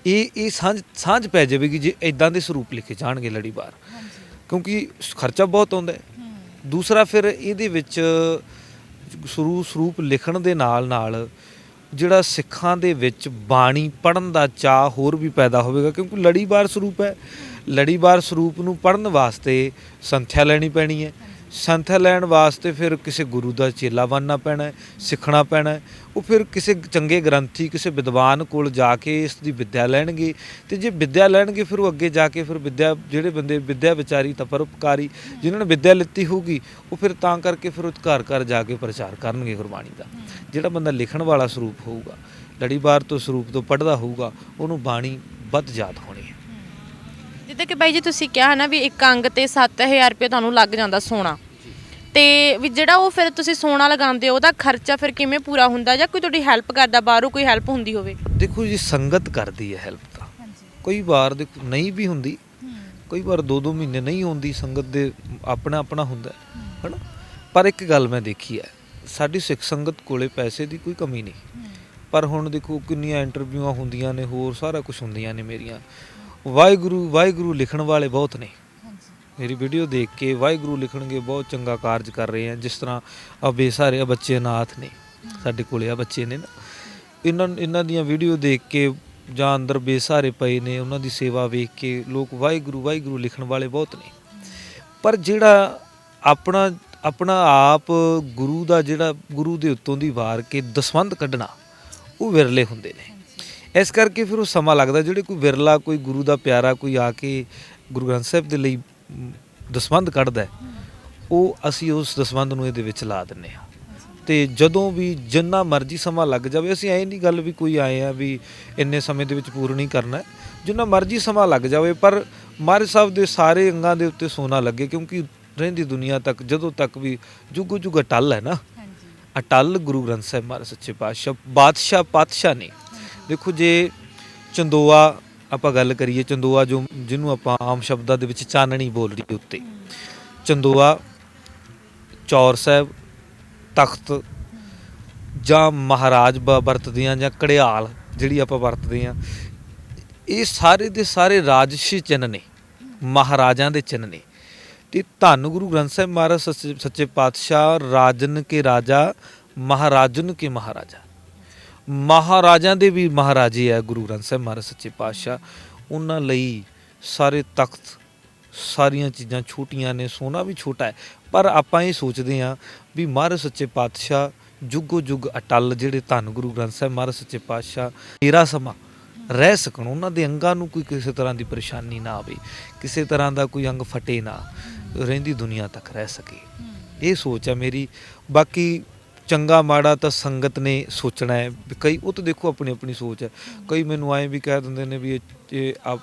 ਇਹ ਇਹ ਸਾਂਝ ਸਾਂਝ ਪੈ ਜਾਵੇਗੀ ਜੇ ਇਦਾਂ ਦੇ ਸਰੂਪ ਲਿਖੇ ਜਾਣਗੇ ਲੜੀਵਾਰ। ਕਿਉਂਕਿ ਖਰਚਾ ਬਹੁਤ ਆਉਂਦਾ ਹੈ। ਦੂਸਰਾ ਫਿਰ ਇਹਦੇ ਵਿੱਚ ਸਰੂ ਸਰੂਪ ਲਿਖਣ ਦੇ ਨਾਲ ਨਾਲ ਜਿਹੜਾ ਸਿੱਖਾਂ ਦੇ ਵਿੱਚ ਬਾਣੀ ਪੜਨ ਦਾ ਚਾਹ ਹੋਰ ਵੀ ਪੈਦਾ ਹੋਵੇਗਾ, ਕਿਉਂਕਿ ਲੜੀਵਾਰ ਸਰੂਪ ਹੈ। ਲੜੀਵਾਰ ਸਰੂਪ ਨੂੰ ਪੜਨ ਵਾਸਤੇ ਸੰਥਿਆ ਲੈਣੀ ਪੈਣੀ ਹੈ। ਸੰਥਿਆ ਲੈਣ ਵਾਸਤੇ ਫਿਰ ਕਿਸੇ ਗੁਰੂ ਦਾ ਚੇਲਾ ਬਣਨਾ ਪੈਣਾ ਹੈ, ਸਿੱਖਣਾ ਪੈਣਾ ਹੈ। ਉਹ ਫਿਰ ਕਿਸੇ ਚੰਗੇ ਗ੍ਰੰਥੀ, ਕਿਸੇ ਵਿਦਵਾਨ ਕੋਲ ਜਾ ਕੇ ਇਸ ਦੀ ਵਿੱਦਿਆ ਲੈਣਗੇ ਤੇ ਜੇ ਵਿੱਦਿਆ ਲੈਣਗੇ ਫਿਰ ਉਹ ਅੱਗੇ ਜਾ ਕੇ ਫਿਰ ਵਿੱਦਿਆ, ਜਿਹੜੇ ਬੰਦੇ ਵਿੱਦਿਆ ਵਿਚਾਰੀ ਤਾਂ ਪਰਉਪਕਾਰੀ ਜਿਨ੍ਹਾਂ ਨੇ ਵਿੱਦਿਆ ਲਿੱਤੀ ਹੋਊਗੀ, ਉਹ ਫਿਰ ਤਾਂ ਕਰਕੇ ਫਿਰ ਉਹ ਘਰ ਘਰ ਜਾ ਕੇ ਪ੍ਰਚਾਰ ਕਰਨਗੇ ਗੁਰਬਾਣੀ ਦਾ। ਜਿਹੜਾ ਬੰਦਾ ਲਿਖਣ ਵਾਲਾ ਸਰੂਪ ਹੋਊਗਾ, ਲੜੀਵਾਰ ਤੋਂ ਸਰੂਪ ਤੋਂ ਪੜਦਾ ਹੋਊਗਾ, ਉਹਨੂੰ ਬਾਣੀ ਵੱਧ ਯਾਦ ਹੋਣੀ ਹੈ। ਜਿੱਦਾਂ ਕਿ ਬਾਈ ਜੀ ਤੁਸੀਂ ਕਿਹਾ ਨਾ ਵੀ ਇੱਕ ਅੰਗ ਤੇ 7000 ਰੁਪਏ ਤੁਹਾਨੂੰ ਲੱਗ ਜਾਂਦਾ ਸੋਨਾ। ਤੇ ਵੀ ਜਿਹੜਾ ਉਹ ਫਿਰ ਤੁਸੀਂ ਸੋਨਾ ਲਗਾਉਂਦੇ ਹੋ, ਉਹਦਾ ਖਰਚਾ ਫਿਰ ਕਿਵੇਂ ਪੂਰਾ ਹੁੰਦਾ? ਜਾਂ ਕੋਈ ਤੁਹਾਡੀ ਹੈਲਪ ਕਰਦਾ, ਬਾਹਰੋਂ ਕੋਈ ਹੈਲਪ ਹੁੰਦੀ ਹੋਵੇ? ਦੇਖੋ ਜੀ, ਸੰਗਤ ਕਰਦੀ ਹੈ ਹੈਲਪ ਤਾਂ। ਕਈ ਵਾਰ ਦੇਖੋ ਨਹੀਂ ਵੀ ਹੁੰਦੀ। ਕਈ ਵਾਰ 2-2 ਮਹੀਨੇ ਨਹੀਂ ਹੁੰਦੀ ਸੰਗਤ ਦੇ ਆਪਣਾ ਆਪਣਾ ਹੁੰਦਾ। ਹਨਾ? ਪਰ ਇੱਕ ਗੱਲ ਮੈਂ ਦੇਖੀ ਹੈ, ਸਾਡੀ ਸਿੱਖ ਸੰਗਤ ਕੋਲੇ ਪੈਸੇ ਦੀ ਕੋਈ ਕਮੀ ਨਹੀਂ। ਪਰ ਹੁਣ ਦੇਖੋ, ਕਿੰਨੀਆਂ ਇੰਟਰਵਿਊਆਂ ਹੁੰਦੀਆਂ ਨੇ, ਹੋਰ ਸਾਰਾ ਕੁਝ ਹੁੰਦੀਆਂ ਨੇ ਮੇਰੀਆਂ। ਵਾਹਿਗੁਰੂ ਵਾਹਿਗੁਰੂ ਲਿਖਣ ਵਾਲੇ ਬਹੁਤ ਨੇ। ਮੇਰੀ ਵੀਡੀਓ ਦੇਖ ਕੇ ਵਾਹਿਗੁਰੂ ਲਿਖਣਗੇ ਬਹੁਤ ਚੰਗਾ ਕਾਰਜ ਕਰ ਰਹੇ ਆ ਜਿਸ ਤਰ੍ਹਾਂ ਆ ਬੇਸਾਰੇ ਆ ਬੱਚੇ ਅਨਾਥ ਨੇ ਸਾਡੇ ਕੋਲੇ ਆ ਬੱਚੇ ਨੇ ਨਾ। ਇਹਨਾਂ ਇਹਨਾਂ ਦੀਆਂ ਵੀਡੀਓ ਦੇਖ ਕੇ ਜਾਂ ਅੰਦਰ ਬੇਸਹਾਰੇ ਪਏ ਨੇ ਉਹਨਾਂ ਦੀ ਸੇਵਾ ਵੇਖ ਕੇ ਲੋਕ ਵਾਹਿਗੁਰੂ ਵਾਹਿਗੁਰੂ ਲਿਖਣ ਵਾਲੇ ਬਹੁਤ ਨੇ। ਪਰ ਜਿਹੜਾ ਆਪਣਾ ਆਪਣਾ ਆਪ ਗੁਰੂ ਦਾ ਜਿਹੜਾ ਗੁਰੂ ਦੇ ਉੱਤੋਂ ਦੀ ਵਾਰ ਕੇ ਦਸਵੰਧ ਕੱਢਣਾ ਉਹ ਵਿਰਲੇ ਹੁੰਦੇ ਨੇ। ਇਸ ਕਰਕੇ ਫਿਰ ਉਹ ਸਮਾਂ ਲੱਗਦਾ ਜਿਹੜੇ ਕੋਈ ਵਿਰਲਾ ਕੋਈ ਗੁਰੂ ਦਾ ਪਿਆਰਾ ਕੋਈ ਆ ਕੇ ਗੁਰੂ ਗ੍ਰੰਥ ਸਾਹਿਬ ਦੇ ਲਈ ਮ, ਦਸਵੰਧ ਕੱਢਦਾ ਉਹ ਅਸੀਂ ਉਸ ਦਸਵੰਧ ਨੂੰ ਇਹਦੇ ਵਿੱਚ ਲਾ ਦਿੰਨੇ ਆ ਤੇ ਜਦੋਂ ਵੀ ਜਿੰਨਾ ਮਰਜ਼ੀ ਸਮਾਂ ਲੱਗ ਜਾਵੇ ਅਸੀਂ ਐ ਨਹੀਂ ਗੱਲ ਵੀ ਕੋਈ ਆਏ ਆ ਵੀ ਇੰਨੇ ਸਮੇਂ ਦੇ ਵਿੱਚ ਪੂਰਨ ਹੀ ਕਰਨਾ। ਜਿੰਨਾ ਮਰਜ਼ੀ ਸਮਾਂ ਲੱਗ ਜਾਵੇ ਪਰ ਮਹਾਰਾਜ ਸਾਹਿਬ ਦੇ ਸਾਰੇ ਅੰਗਾਂ ਦੇ ਉੱਤੇ ਸੋਨਾ ਲੱਗੇ ਕਿਉਂਕਿ ਰਹਿੰਦੀ ਦੁਨੀਆ ਤੱਕ ਜਦੋਂ ਤੱਕ ਵੀ ਜੁਗੋ ਜੁਗ ਅਟਲ ਹੈ ਨਾ। ਅਟਲ ਗੁਰੂ ਗ੍ਰੰਥ ਸਾਹਿਬ ਮਹਾਰਾਜ ਸੱਚੇ ਪਾਤਸ਼ਾਹ ਬਾਦਸ਼ਾਹ ਪਾਤਸ਼ਾਹ ਨੇ। ਦੇਖੋ, ਜੇ ਚੰਦੋਆ ਆਪਾਂ ਗੱਲ ਕਰੀਏ, ਚੰਦੋਆ ਜੋ ਜਿਹਨੂੰ ਆਪਾਂ ਆਮ ਸ਼ਬਦਾਂ ਦੇ ਵਿੱਚ ਚਾਨਣੀ ਬੋਲ ਰਹੀ ਉੱਤੇ। ਚੰਦੋਆ ਚੌਰ ਸਾਹਿਬ, ਤਖਤ ਜਾਂ ਮਹਾਰਾਜ ਬ- ਵਰਤਦੇ ਆ ਜਾਂ ਕੜਿਆਲ ਜਿਹੜੀ ਆਪਾਂ ਵਰਤਦੇ ਆ ਇਹ ਸਾਰੇ ਦੇ ਸਾਰੇ ਰਾਜਸੀ ਚਿੰਨ੍ਹ ਨੇ, ਮਹਾਰਾਜਾਂ ਦੇ ਚਿੰਨ੍ਹ ਨੇ। ਤੇ ਧੰਨ ਗੁਰੂ ਗ੍ਰੰਥ ਸਾਹਿਬ ਮਹਾਰਾਜ, ਸੱਚੇ ਸੱਚੇ ਪਾਤਸ਼ਾਹ, ਰਾਜਨ ਕੇ ਰਾਜਾ, ਮਹਾਰਾਜਨ ਕੇ ਮਹਾਰਾਜਾ। ਮਹਾਰਾਜਾਂ ਦੇ ਵੀ ਮਹਾਰਾਜੇ ਆ ਗੁਰੂ ਗ੍ਰੰਥ ਸਾਹਿਬ ਮਹਾਰਾਜ ਸੱਚੇ ਪਾਤਸ਼ਾਹ। ਉਹਨਾਂ ਲਈ ਸਾਰੇ ਤਖਤ ਸਾਰੀਆਂ ਚੀਜ਼ਾਂ ਛੋਟੀਆਂ ਨੇ ਸੋਨਾ ਵੀ ਛੋਟਾ ਹੈ। ਪਰ ਆਪਾਂ ਇਹ ਸੋਚਦੇ ਹਾਂ ਵੀ ਮਹਾਰਾਜ ਸੱਚੇ ਪਾਤਸ਼ਾਹ ਜੁਗੋ ਜੁਗ ਅਟਲ ਜਿਹੜੇ ਧੰਨ ਗੁਰੂ ਗ੍ਰੰਥ ਸਾਹਿਬ ਮਹਾਰਾਜ ਸੱਚੇ ਪਾਤਸ਼ਾਹ ਮੇਰਾ ਸਮਾਂ ਰਹਿ ਸਕਣ ਉਹਨਾਂ ਦੇ ਅੰਗਾਂ ਨੂੰ ਕੋਈ ਕਿਸੇ ਤਰ੍ਹਾਂ ਦੀ ਪਰੇਸ਼ਾਨੀ ਨਾ ਆਵੇ ਕਿਸੇ ਤਰ੍ਹਾਂ ਦਾ ਕੋਈ ਅੰਗ ਫਟੇ ਨਾ ਰਹਿੰਦੀ ਦੁਨੀਆ ਤੱਕ ਰਹਿ ਸਕੇ। ਇਹ ਸੋਚ ਹੈ ਮੇਰੀ। ਬਾਕੀ ਚੰਗਾ ਮਾੜਾ ਤਾਂ ਸੰਗਤ ਨੇ ਸੋਚਣਾ ਹੈ। ਵੀ ਕਈ, ਉਹ ਤਾਂ ਦੇਖੋ ਆਪਣੀ ਆਪਣੀ ਸੋਚ ਹੈ। ਕਈ ਮੈਨੂੰ ਐਂ ਵੀ ਕਹਿ ਦਿੰਦੇ ਨੇ ਵੀ ਇਹ- ਇਹ ਆਪ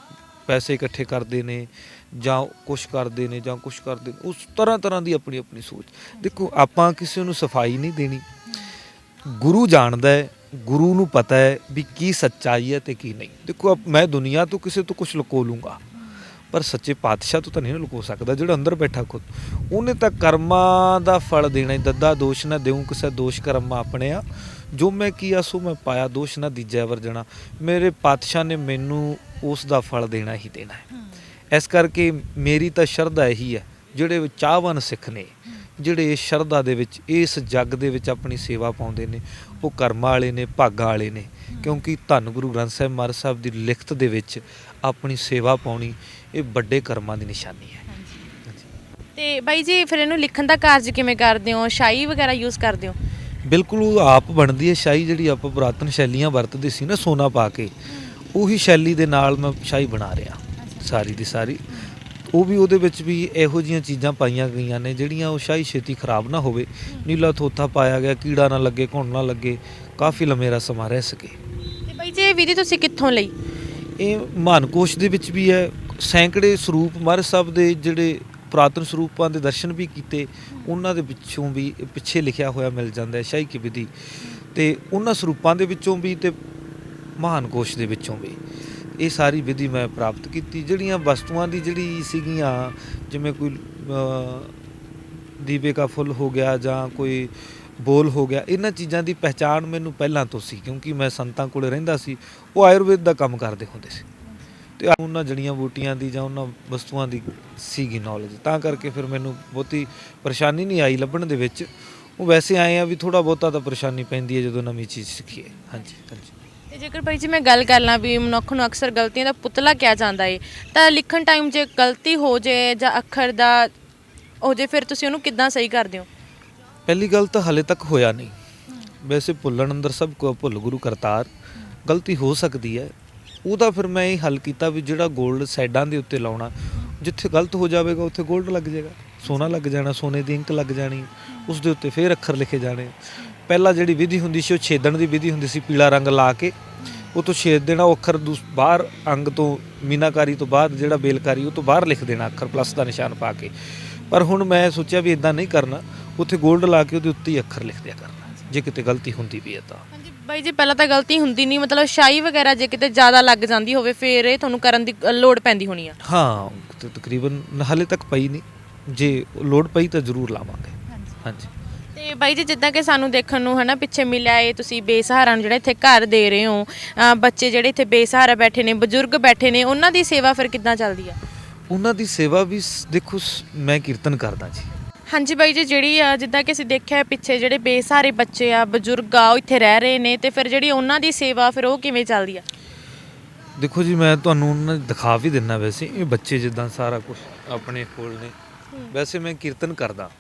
ਪੈਸੇ ਇਕੱਠੇ ਕਰਦੇ ਨੇ ਜਾਂ ਕੁਛ ਕਰਦੇ ਨੇ ਜਾਂ ਕੁਛ ਕਰਦੇ ਨੇ। ਉਸ ਤਰ੍ਹਾਂ ਤਰ੍ਹਾਂ ਦੀ ਆਪਣੀ ਆਪਣੀ ਸੋਚ। ਦੇਖੋ, ਆਪਾਂ ਕਿਸੇ ਨੂੰ ਸਫ਼ਾਈ ਨਹੀਂ ਦੇਣੀ। ਗੁਰੂ ਜਾਣਦਾ ਹੈ, ਗੁਰੂ ਨੂੰ ਪਤਾ ਹੈ ਵੀ ਕੀ ਸੱਚਾਈ ਹੈ ਤੇ ਕੀ ਨਹੀਂ। ਦੇਖੋ ਮੈਂ ਦੁਨੀਆ ਤੋਂ ਕਿਸੇ ਤੋਂ ਕੁਝ ਲੁਕੋ ਲੂੰਗਾ। ਪਰ ਸੱਚੇ ਪਾਤਸ਼ਾਹ ਤੋਂ ਤਾਂ ਨਹੀਂ ਨਾ ਲੁਕੋ ਸਕਦਾ ਜਿਹੜਾ ਅੰਦਰ ਬੈਠਾ ਖੁਦ। ਉਹਨੇ ਤਾਂ ਕਰਮਾਂ ਦਾ ਫਲ ਦੇਣਾ ਹੀ ਦੱਦਾ ਦੋਸ਼ ਨਾ ਦੇਉ ਕਿਸੇ ਦੋਸ਼ ਕਰਮ ਆਪਣੇ ਆ। ਜੋ ਮੈਂ ਕੀਆ ਸੋ ਮੈਂ ਪਾਇਆ ਦੋਸ਼ ਨਾ ਦੀਜੈ ਵਰਜਣਾ। ਮੇਰੇ ਪਾਤਸ਼ਾਹ ਨੇ ਮੈਨੂੰ ਉਸ ਦਾ ਫਲ ਦੇਣਾ ਹੀ ਦੇਣਾ ਹੈ। ਇਸ ਕਰਕੇ ਮੇਰੀ ਤਾਂ ਸ਼ਰਧਾ ਇਹੀ ਹੈ ਜਿਹੜੇ ਚਾਹਵਨ ਸਿੱਖ ਨੇ ਜਿਹੜੇ ਇਸ ਸ਼ਰਧਾ ਦੇ ਵਿੱਚ ਇਸ ਜੱਗ ਦੇ ਵਿੱਚ ਆਪਣੀ ਸੇਵਾ ਪਾਉਂਦੇ ਨੇ ਉਹ ਕਰਮਾਂ ਵਾਲੇ ਨੇ ਭਾਗਾਂ ਵਾਲੇ ਨੇ। ਕਿਉਂਕਿ ਧੰਨ ਗੁਰੂ ਗ੍ਰੰਥ ਸਾਹਿਬ ਮਹਾਰਾਜ ਸਾਹਿਬ ਦੀ ਲਿਖਤ ਦੇ ਵਿੱਚ ਆਪਣੀ ਸੇਵਾ ਪਾਉਣੀ ਇਹ ਵੱਡੇ ਕਰਮਾਂ ਦੀ ਨਿਸ਼ਾਨੀ ਹੈ। ਤੇ ਬਾਈ ਜੀ ਫਿਰ ਇਹਨੂੰ ਲਿਖਣ ਦਾ ਕਾਰਜ ਕਿਵੇਂ ਕਰਦੇ ਹੋ? ਸ਼ਾਈ ਵਗੈਰਾ ਯੂਜ਼ ਕਰਦੇ ਹੋ? ਬਿਲਕੁਲ ਉਹ ਆਪ ਬਣਦੀ ਹੈ ਸ਼ਾਹੀ ਜਿਹੜੀ ਆਪਾਂ ਪੁਰਾਤਨ ਸ਼ੈਲੀਆਂ ਵਰਤਦੇ ਸੀ ਨਾ ਸੋਨਾ ਪਾ ਕੇ ਉਹੀ ਸ਼ੈਲੀ ਦੇ ਨਾਲ ਮੈਂ ਸ਼ਾਹੀ ਬਣਾ ਰਿਹਾ ਸਾਰੀ ਦੀ ਸਾਰੀ। ਉਹ ਵੀ ਉਹਦੇ ਵਿੱਚ ਵੀ ਇਹੋ ਜੀਆਂ ਚੀਜ਼ਾਂ ਪਾਈਆਂ ਗਈਆਂ ਨੇ ਜਿਹੜੀਆਂ ਉਹ ਸ਼ਾਹੀ ਛੇਤੀ ਖਰਾਬ ਨਾ ਹੋਵੇ। ਨੀਲਾ ਥੋਥਾ ਪਾਇਆ ਗਿਆ ਕੀੜਾ ਨਾ ਲੱਗੇ ਘੁਣ ਨਾ ਲੱਗੇ ਕਾਫੀ ਲੰਮੇਰਾ ਸਮਾਂ ਰਹਿ ਸਕੇ। ਤੇ ਬਾਈ ਜੀ ਇਹ ਵਿਧੀ ਤੁਸੀਂ ਕਿੱਥੋਂ ਲਈ? ਇਹ ਮਹਾਨਕੋਸ਼ ਦੇ ਵਿੱਚ ਵੀ ਹੈ। ਸੈਂਕੜੇ ਸਰੂਪ ਮਹਾਰਾਜ ਸਾਹਿਬ ਦੇ ਜਿਹੜੇ ਪੁਰਾਤਨ ਸਰੂਪਾਂ ਦੇ ਦਰਸ਼ਨ ਵੀ ਕੀਤੇ, ਉਹਨਾਂ ਦੇ ਪਿੱਛੋਂ ਵੀ ਪਿੱਛੇ ਲਿਖਿਆ ਹੋਇਆ ਮਿਲ ਜਾਂਦਾ ਹੈ ਸ਼ਾਹੀ ਕੀ ਵਿਧੀ। ਤੇ ਉਹਨਾਂ ਸਰੂਪਾਂ ਦੇ ਵਿੱਚੋਂ ਵੀ ਤੇ ਮਹਾਨਕੋਸ਼ ਦੇ ਵਿੱਚੋਂ ਵੀ। ਇਹ ਸਾਰੀ ਵਿਧੀ ਮੈਂ ਪ੍ਰਾਪਤ ਕੀਤੀ। ਜਿਹੜੀਆਂ ਵਸਤੂਆਂ ਦੀ ਜਿਹੜੀ ਸੀਗੀਆਂ, ਜਿਵੇਂ ਕੋਈ ਦੀਵੇ ਕਾ ਫੁੱਲ ਹੋ ਗਿਆ ਜਾਂ ਕੋਈ ਬੋਲ ਹੋ ਗਿਆ। ਇਹਨਾਂ ਚੀਜ਼ਾਂ ਦੀ ਪਹਿਚਾਣ ਮੈਨੂੰ ਪਹਿਲਾਂ ਤੋਂ ਸੀ, ਕਿਉਂਕਿ ਮੈਂ ਸੰਤਾਂ ਕੋਲੇ ਰਹਿੰਦਾ ਸੀ, ਉਹ ਆਯੁਰਵੇਦ ਦਾ ਕੰਮ ਕਰਦੇ ਹੁੰਦੇ ਸੀ। ਤੇ ਉਹਨਾਂ ਜੜੀਆਂ ਬੂਟੀਆਂ ਦੀ ਜਾਂ ਉਹਨਾਂ ਵਸਤੂਆਂ ਦੀ ਸੀਗੀ ਨੌਲੇਜ ਤਾਂ ਕਰਕੇ ਫਿਰ ਮੈਨੂੰ ਬਹੁਤੀ ਪਰੇਸ਼ਾਨੀ ਨਹੀਂ ਆਈ ਲੱਭਣ ਦੇ ਵਿੱਚ। ਉਹ ਵੈਸੇ ਆਏ ਆ ਵੀ ਥੋੜਾ ਬਹੁਤਾ ਤਾਂ ਪਰੇਸ਼ਾਨੀ ਪੈਂਦੀ ਹੈ ਜਦੋਂ ਨਵੀਂ ਚੀਜ਼ ਸਿੱਖੀਏ। ਹਾਂਜੀ ਹਾਂਜੀ। ਤੇ ਜੇਕਰ ਬਾਈ ਜੀ ਮੈਂ ਗੱਲ ਕਰ ਲਾਂ ਵੀ ਮਨੁੱਖ ਨੂੰ ਅਕਸਰ ਗਲਤੀਆਂ ਦਾ ਪੁਤਲਾ ਕਿਹਾ ਜਾਂਦਾ ਏ, ਤਾਂ ਲਿਖਣ ਟਾਈਮ ਜੇ ਗਲਤੀ ਹੋ ਜੇ ਜਾਂ ਅੱਖਰ ਦਾ ਹੋ ਜੇ, ਫਿਰ ਤੁਸੀਂ ਉਹਨੂੰ ਕਿੱਦਾਂ ਸਹੀ ਕਰਦੇ ਹੋ? ਪਹਿਲੀ ਗੱਲ ਤਾਂ ਹਲੇ ਤੱਕ ਹੋਇਆ ਨਹੀਂ। ਵੈਸੇ ਭੁੱਲਣ ਅੰਦਰ ਸਭ ਕੋ ਭੁੱਲ ਗੁਰੂ ਕਰਤਾਰ, ਗਲਤੀ ਹੋ ਸਕਦੀ ਹੈ। ਉਹਦਾ ਫਿਰ ਮੈਂ ਇਹ ਹੱਲ ਕੀਤਾ ਵੀ ਜਿਹੜਾ 골ਡ ਸਾਈਡਾਂ ਦੇ ਉੱਤੇ ਲਾਉਣਾ, ਜਿੱਥੇ ਗਲਤ ਹੋ ਜਾਵੇਗਾ, ਉੱਥੇ 골ਡ ਲੱਗ ਜਾਏਗਾ। ਸੋਨਾ ਲੱਗ ਜਾਣਾ, ਸੋਨੇ ਦੀ ਇੰਕ ਲੱਗ ਜਾਣੀ, ਉਸ ਦੇ ਉੱਤੇ ਫੇਰ ਅੱਖਰ ਲਿਖੇ ਜਾਣੇ। ਪਹਿਲਾਂ ਜਿਹੜੀ ਵਿਧੀ ਹੁੰਦੀ ਸੀ, ਉਹ ਛੇਦਣ ਦੀ ਵਿਧੀ ਹੁੰਦੀ ਸੀ, ਪੀਲਾ ਰੰਗ ਲਾ ਕੇ। ਉਹ ਤੋਂ ਛੇਦ ਦੇਣਾ, ਉਹ ਅੱਖਰ ਦੂਸ- ਬਾਹਰ ਅੰਗ ਤੋਂ ਮੀਨਾਕਾਰੀ ਤੋਂ ਬਾਅਦ ਜਿਹੜਾ ਬੇਲਕਾਰੀ, ਉਹ ਤੋਂ ਬਾਹਰ ਲਿਖ ਦੇਣਾ, ਅੱਖਰ ਪਲੱਸ ਦਾ ਨਿਸ਼ਾਨ ਪਾ ਕੇ। ਪਰ ਹੁਣ ਮੈਂ ਸੋਚਿਆ ਵੀ ਇਦਾਂ ਨਹੀਂ ਕਰਨਾ। ਉੱਥੇ 골ਡ ਲਾ ਕੇ ਉਹਦੇ ਉੱਤੇ ਹੀ ਅੱਖਰ ਲਿਖ ਦਿਆ ਕਰਨਾ। ਜੇ ਕਿਤੇ ਗਲਤੀ ਹੁੰਦੀ ਵੀ ਹੈ ਤਾਂ। ਹਾਂਜੀ ਬਾਈ ਜੀ ਪਹਿਲਾਂ ਤਾਂ ਗਲਤੀ ਹੁੰਦੀ ਨਹੀਂ। ਮਤਲਬ ਸ਼ਾਈ ਵਗੈਰਾ ਜੇ ਕਿਤੇ ਜ਼ਿਆਦਾ ਲੱਗ ਜਾਂਦੀ ਹੋਵੇ ਫਿਰ ਇਹ ਤੁਹਾਨੂੰ ਕਰਨ ਦੀ ਅ, ਲੋੜ ਪੈਂਦੀ ਹੋਣੀ ਆ। ਹਾਂ ਤੇ ਤਕਰੀਬਨ ਹਾਲੇ ਤੱਕ ਪਈ ਨਹੀਂ। ਜੇ ਲੋਡ ਪਈ ਤਾਂ ਜ਼ਰੂਰ ਲਾਵਾਂਗੇ। ਹਾਂਜੀ। ਤੇ ਬਾਈ ਜੀ ਜਿੱਦਾਂ ਕਿ ਸਾਨੂੰ ਦੇਖਣ ਨੂੰ ਹਨਾ ਪਿੱਛੇ ਮਿਲਿਆ ਏ ਤੁਸੀਂ ਬੇਸਹਾਰਾ ਨੂੰ ਜਿਹੜਾ ਇੱਥੇ ਘਰ ਦੇ ਰਹੇ ਹੋ ਅ, ਬੱਚੇ ਜਿਹੜੇ ਇੱਥੇ ਬੇਸਹਾਰਾ ਬੈਠੇ ਨੇ ਬਜ਼ੁਰਗ ਬੈਠੇ ਨੇ ਉਹਨਾਂ ਦੀ ਸੇਵਾ ਫਿਰ ਕਿੱਦਾਂ ਚੱਲਦੀ ਆ? ਉਹਨਾਂ ਦੀ ਸੇਵਾ ਵੀ ਸ- ਦੇਖੋ ਸ- ਮੈਂ ਕੀਰਤਨ ਕਰਦਾ ਜੀ। ਹਾਂਜੀ ਬਾਈ ਜੀ ਜਿਹੜੀ ਆ ਜਿੱਦਾਂ ਕਿ ਅਸੀਂ ਦੇਖਿਆ ਹੈ ਪਿੱਛੇ ਜਿਹੜੇ ਬੇਸਹਾਰੇ ਬੱਚੇ ਆ ਬਜ਼ੁਰਗ ਆ ਉਹ ਇੱਥੇ ਰਹਿ ਰਹੇ ਨੇ ਤੇ ਫਿਰ ਜਿਹੜੀ ਉਹਨਾਂ ਦੀ ਸੇਵਾ ਫਿਰ ਉਹ ਕਿਵੇਂ ਚੱਲਦੀ ਆ? ਦੇਖੋ ਜੀ ਮੈਂ ਤੁਹਾਨੂੰ ਉਹਨਾਂ ਨੂੰ ਦਿਖਾ ਵੀ ਦਿੰਨਾ ਵੈਸੇ ਇਹ ਬੱਚੇ ਜਿੱਦਾਂ ਸਾਰਾ ਕੁਝ ਆਪਣੇ ਕੋਲ ਨੇ। ਵੈਸੇ ਮੈਂ ਕੀਰਤਨ ਕਰਦਾ।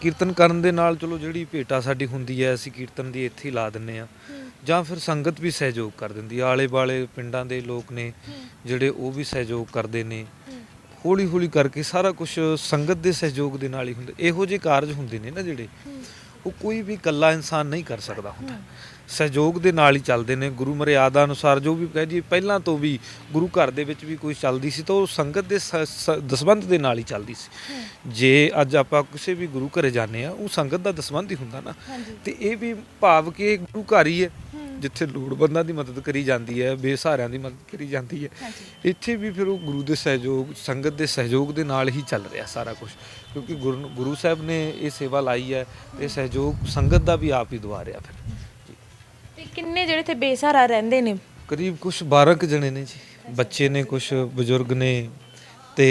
ਕੀਰਤਨ ਕਰਨ ਦੇ ਨਾਲ ਚਲੋ ਜਿਹੜੀ ਭੇਟਾ ਸਾਡੀ ਹੁੰਦੀ ਹੈ ਅਸੀਂ ਕੀਰਤਨ ਦੀ ਇੱਥੇ ਹੀ ਲਾ ਦਿੰਨੇ ਆ। ਜਾਂ ਫਿਰ ਸੰਗਤ ਵੀ ਸਹਿਯੋਗ ਕਰ ਦਿੰਦੀ ਆ ਆਲੇ ਬਾਲੇ ਪਿੰਡਾਂ ਦੇ ਲੋਕ ਨੇ ਜਿਹੜੇ ਉਹ ਵੀ ਸਹਿਯੋਗ ਕਰਦੇ ਨੇ। ਹੌਲੀ ਹੌਲੀ ਕਰਕੇ ਸਾਰਾ ਕੁਝ ਸੰਗਤ ਦੇ ਸਹਿਯੋਗ ਦੇ ਨਾਲ ਹੀ ਹੁੰਦਾ। ਇਹੋ ਜਿਹੇ ਕਾਰਜ ਹੁੰਦੇ ਨੇ ਨਾ ਜਿਹੜੇ ਉਹ ਕੋਈ ਵੀ ਇਕੱਲਾ ਇਨਸਾਨ ਨਹੀਂ ਕਰ ਸਕਦਾ ਹੁੰਦਾ। ਸਹਿਯੋਗ ਦੇ ਨਾਲ ਹੀ ਚੱਲਦੇ ਨੇ। ਗੁਰੂ ਮਰਿਆਦਾ ਅਨੁਸਾਰ ਜੋ ਵੀ ਕਹਿ ਜੀ ਪਹਿਲਾਂ ਤੋਂ ਵੀ ਗੁਰੂ ਘਰ ਦੇ ਵਿੱਚ ਵੀ ਕੋਈ ਚੱਲਦੀ ਸੀ ਤਾਂ ਉਹ ਸੰਗਤ ਦੇ ਦਸਵੰਧ ਦੇ ਨਾਲ ਹੀ ਚੱਲਦੀ ਸੀ। ਜੇ ਅੱਜ ਆਪਾਂ ਕਿਸੇ ਵੀ ਗੁਰੂ ਘਰੇ ਜਾਂਦੇ ਆ ਉਹ ਸੰਗਤ ਦਾ ਦਸਵੰਧ ਹੀ ਹੁੰਦਾ ਨਾ। ਤੇ ਇਹ ਵੀ ਭਾਵ ਕਿ ਗੁਰੂ ਘਰ ਹੀ। ਹੈ। ਜਿੱਥੇ ਲੋੜਵੰਦਾਂ ਦੀ ਮਦਦ ਕਰੀ ਜਾਂਦੀ ਹੈ ਬੇਸਹਾਰਿਆਂ ਦੀ ਮਦਦ ਕਰੀ ਜਾਂਦੀ ਹੈ। ਇੱਥੇ ਵੀ ਫਿਰ ਉਹ ਗੁਰੂ ਦੇ ਸਹਿਯੋਗ ਸੰਗਤ ਦੇ ਸਹਿਯੋਗ ਦੇ ਨਾਲ ਹੀ ਚੱਲ ਰਿਹਾ ਸਾਰਾ ਕੁਝ ਕਿਉਂਕਿ ਗੁਰੂ ਸਾਹਿਬ ਨੇ ਇਹ ਸੇਵਾ ਲਾਈ ਹੈ ਤੇ ਸਹਿਯੋਗ ਸੰਗਤ ਦਾ ਵੀ ਆਪ ਹੀ ਦਵਾ ਰਿਹਾ ਫਿਰ। ਤੇ ਕਿੰਨੇ ਜਿਹੜੇ ਇੱਥੇ ਬੇਸਹਾਰਾ ਰਹਿੰਦੇ ਨੇ? ਕਰੀਬ ਕੁਝ 12 ਕੁ ਜਣੇ ਨੇ ਜੀ। ਬੱਚੇ ਨੇ ਕੁਝ ਬਜ਼ੁਰਗ ਨੇ ਤੇ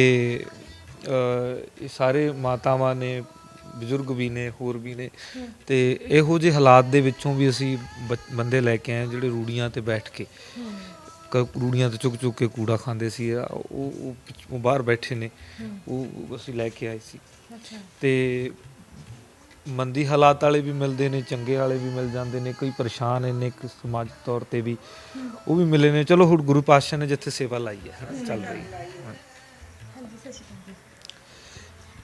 ਇਹ ਸਾਰੇ ਮਾਤਾਵਾਂ ਨੇ ਬਜ਼ੁਰਗ ਵੀ ਨੇ ਹੋਰ ਵੀ ਨੇ। ਤੇ ਇਹੋ ਜਿਹੇ ਹਾਲਾਤ ਦੇ ਵਿੱਚੋਂ ਵੀ ਅਸੀਂ ਬ- ਬੰਦੇ ਲੈ ਕੇ ਆਏ ਜਿਹੜੇ ਰੂੜੀਆਂ ਤੇ ਬੈਠ ਕੇ। ਕ- ਰੂੜੀਆਂ ਤੇ ਚੁੱਕ ਚੁੱਕ ਕੇ ਕੂੜਾ ਖਾਂਦੇ ਸੀ। ਆ, ਉਹ ਉਹ ਪਿੱਛ- ਉਹ ਬਾਹਰ ਬੈਠੇ ਨੇ। ਉਹ ਅਸੀਂ ਲੈ ਕੇ ਆਏ ਸੀ। ਤੇ ਮੰਦੀ ਹਾਲਾਤ ਵਾਲੇ ਵੀ ਮਿਲਦੇ ਨੇ ਚੰਗੇ ਵਾਲੇ ਵੀ ਮਿਲ ਜਾਂਦੇ ਨੇ। ਕੋਈ ਪਰੇਸ਼ਾਨ ਨੇ ਇੱਕ ਸਮਾਜਿਕ ਤੌਰ ਤੇ ਵੀ ਉਹ ਵੀ ਮਿਲੇ ਨੇ। ਚਲੋ ਹੁਣ ਗੁਰੂ ਪਾਤਸ਼ਾਹ ਨੇ ਜਿੱਥੇ ਸੇਵਾ ਲਾਈ ਹੈ ਹਨਾ, ਚੱਲ ਰਹੀ ਹੈ।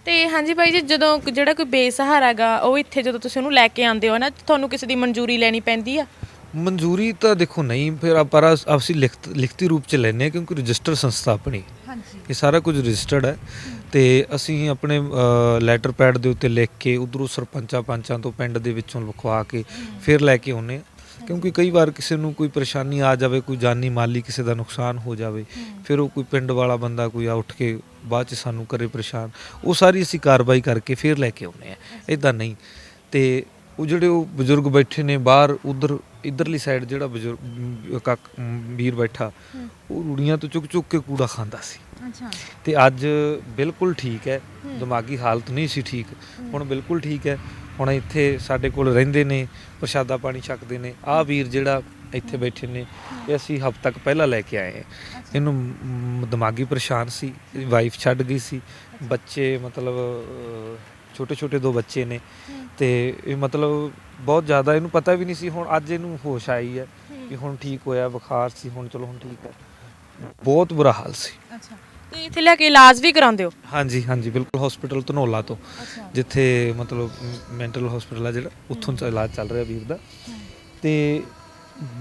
ਤੇ ਹਾਂਜੀ ਭਾਈ ਜੀ ਜਦੋਂ ਜਿਹੜਾ ਕੋਈ ਬੇਸਹਾਰਾ ਗਾ ਉਹ ਇੱਥੇ ਜਦੋਂ ਤੁਸੀਂ ਉਹਨੂੰ ਲੈ ਕੇ ਆਉਂਦੇ ਹੋ ਨਾ ਤੁਹਾਨੂੰ ਕਿਸੇ ਦੀ ਮਨਜ਼ੂਰੀ ਲੈਣੀ ਪੈਂਦੀ ਆ? ਮਨਜ਼ੂਰੀ ਤਾਂ ਦੇਖੋ ਨਹੀਂ ਫਿਰ ਆਪਾਂ ਆਪਸੀ ਲਿਖਤ ਲਿਖਤੀ ਰੂਪ ਚ ਲੈਨੇ ਆ ਕਿਉਂਕਿ ਰਜਿਸਟਰ ਸੰਸਥਾ ਆਪਣੀ। ਹਾਂਜੀ। ਇਹ ਸਾਰਾ ਕੁਝ ਰਜਿਸਟਰਡ ਹੈ। ਤੇ ਅਸੀਂ ਆਪਣੇ ਲੈਟਰ ਪੈਡ ਦੇ ਉੱਤੇ ਲਿਖ ਕੇ ਉਧਰੋਂ ਸਰਪੰਚਾਂ ਪੰਚਾਂ ਤੋਂ ਪਿੰਡ ਦੇ ਵਿੱਚੋਂ ਲਿਖਵਾ ਕੇ ਫਿਰ ਲੈ ਕੇ ਆਉਨੇ ਆ ਕਿਉਂਕਿ ਕਈ ਵਾਰ ਕਿਸੇ ਨੂੰ ਕੋਈ ਪਰੇਸ਼ਾਨੀ ਆ ਜਾਵੇ ਕੋਈ ਜਾਨੀ ਮਾਲੀ ਕਿਸੇ ਦਾ ਨੁਕਸਾਨ ਹੋ ਜਾਵੇ ਫਿਰ ਉਹ ਕੋਈ ਪਿੰਡ ਵਾਲਾ ਬੰਦਾ ਕੋਈ ਆ ਉੱਠ ਕੇ ਬਾਅਦ ਚ ਸਾਨੂੰ ਕਰੇ ਪਰੇਸ਼ਾਨ। ਉਹ ਸਾਰੀ ਅਸੀਂ ਕਾਰਵਾਈ ਕਰਕੇ ਫਿਰ ਲੈ ਕੇ ਆਉਨੇ ਆ ਇਦਾਂ ਨਹੀਂ। ਤੇ ਉਹ ਜਿਹੜੇ ਉਹ ਬਜ਼ੁਰਗ ਬੈਠੇ ਨੇ ਬਾਹਰ ਉਧਰ ਇਧਰਲੀ ਸਾਈਡ ਜਿਹੜਾ ਬਜ਼ੁਰਗ ਕਾਕ ਵੀਰ ਬੈਠਾ ਉਹ ਰੂੜੀਆਂ ਤੋਂ ਚੁੱਕ ਚੁੱਕ ਕੇ ਕੂੜਾ ਖਾਂਦਾ ਸੀ। ਅੱਛਾ। ਤੇ ਅੱਜ ਬਿਲਕੁਲ ਠੀਕ ਹੈ। ਦਿਮਾਗੀ ਹਾਲਤ ਨਹੀਂ ਸੀ ਠੀਕ। ਹੁਣ ਬਿਲਕੁਲ ਠੀਕ ਹੈ। ਹੁਣ ਇੱਥੇ ਸਾਡੇ ਕੋਲ ਰਹਿੰਦੇ ਨੇ ਪ੍ਰਸ਼ਾਦਾ ਪਾਣੀ ਛਕਦੇ ਨੇ। ਆਹ ਵੀਰ ਜਿਹੜਾ ਇੱਥੇ ਬੈਠੇ ਨੇ ਇਹ ਅਸੀਂ ਹਫ਼ਤਾ ਤੱਕ ਪਹਿਲਾਂ ਲੈ ਕੇ ਆਏ ਹਾਂ ਇਹਨੂੰ ਦਿਮਾਗੀ ਪਰੇਸ਼ਾਨ ਸੀ ਵਾਈਫ ਛੱਡ ਗਈ ਸੀ। ਬੱਚੇ ਮਤਲਬ ਛੋਟੇ ਛੋਟੇ ਦੋ ਬੱਚੇ ਨੇ। ਤੇ ਇਹ ਮਤਲਬ ਬਹੁਤ ਜ਼ਿਆਦਾ ਇਹਨੂੰ ਪਤਾ ਵੀ ਨਹੀਂ ਸੀ ਹੁਣ ਅੱਜ ਇਹਨੂੰ ਹੋਸ਼ ਆਈ ਹੈ। ਕਿ ਹੁਣ ਠੀਕ ਹੋਇਆ ਬੁਖਾਰ ਸੀ ਹੁਣ ਚਲੋ ਹੁਣ ਠੀਕ ਹੈ ਬਹੁਤ ਬੁਰਾ ਹਾਲ ਸੀ। ਅੱਛਾ। ਤੇ ਇੱਥੇ ਲੈ ਕੇ ਇਲਾਜ ਵੀ ਕਰਾਉਂਦੇ ਹੋ? ਹਾਂਜੀ ਹਾਂਜੀ ਬਿਲਕੁਲ ਹਸਪੀਟਲ ਧਨੌਲਾ ਤੋਂ ਜਿੱਥੇ ਮਤਲਬ ਮੈਂਟਲ ਹਸਪੀਟਲ ਆ ਜਿਹੜਾ ਉੱਥੋਂ ਇਲਾਜ ਚੱਲ ਰਿਹਾ ਵੀਰ ਦਾ। ਤੇ